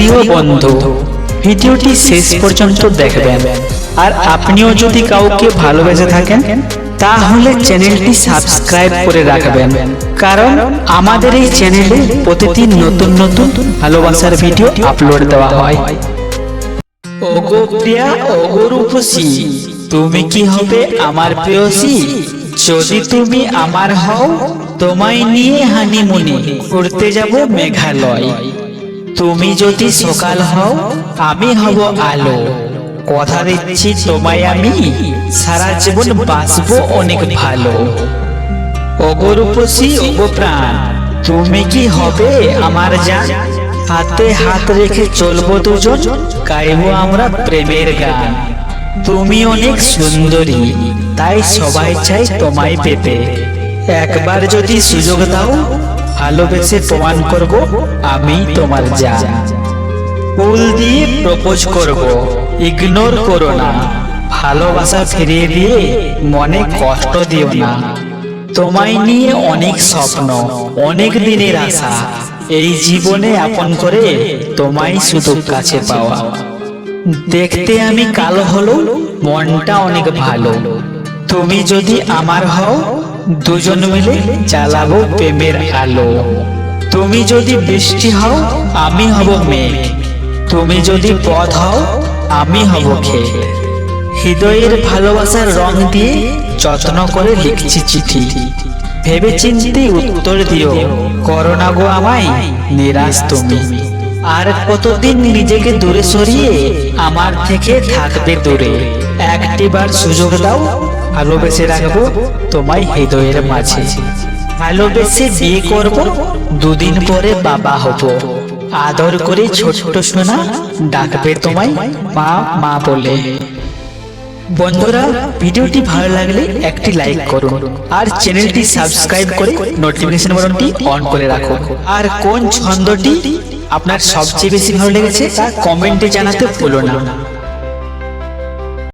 প্রিয় বন্ধু, ভিডিওটি শেষ পর্যন্ত দেখবেন। আর আপনিও যদি কাউকে ভালোবেসে থাকেন, তাহলে চ্যানেলটি সাবস্ক্রাইব করে রাখবেন। কারণ আমাদের এই চ্যানেলে প্রতিদিন নতুন নতুন ভালোবাসার ভিডিও আপলোড দেওয়া হয়। তুমি কি হবে আমার প্রেয়সী? যদি তুমি আমার হও, তোমায় নিয়ে হানিমুনে ঘুরতে যাব মেঘালয়। তুমি যদি সকাল হও, আমি হব আলো। কথা দিচ্ছি তোমায় আমি, সারা জীবন বাঁচবো অনেক ভালো। ওগো রূপসী ওগো প্রাণ, তুমি কি হবে আমার জান? হাতে হাত রেখে চলবো দুজন, গাইবো আমরা প্রেমের গান। তুমি অনেক সুন্দরী, তাই সবাই চাই তোমায় পেতে। একবার যদি সুযোগ দাও ভালোবেসে প্রমাণ করব আমি তোমার যা ফুল দিয়ে প্রপোজ করব, ইগনোর করো না। ভালোবাসা ফিরিয়ে দিয়ে মনে কষ্ট দিও না। তোমায় নিয়ে অনেক স্বপ্ন, অনেক দিনের আশা। এই জীবনে আপন করে তোমায় শুধু কাছে পাওয়া। দেখতে আমি কালো হলো মনটা অনেক ভালো। তুমি যদি আমার হও দুজন মিলে চালাবো প্রেমের আলো। তুমি যদি বৃষ্টি হও, আমি হব মেঘ। তুমি যদি পথ হও, আমি হব ক্ষেত। হৃদয়ের ভালোবাসার রং দিয়ে যত্ন করে লিখছি চিঠি। ভেবে চিন্তে উত্তর দিও, করোনা গো আমায়, নিরাশ তুমি। আর কতদিন নিজেকে দূরে সরিয়ে আমার থেকে থাকবে দূরে? একটিবার সুযোগ দাও ভালোবেসে রাখব তোমায় হৃদয়ের মাঝে। ভালোবেসে বিয়ে করব, দুদিন পরে বাবা হব। আদর করে ছোট্ট সোনা ডাকবে তোমায় মা মা বলে। বন্ধুরা, ভিডিওটি ভালো লাগলে একটি লাইক করুন আর চ্যানেলটি সাবস্ক্রাইব করে নোটিফিকেশন বাটনটি অন করে রাখুন আর কোন ছন্দটি আপনার সবচেয়ে বেশি ভালো লেগেছে তা কমেন্টে জানাতে ভুলো না।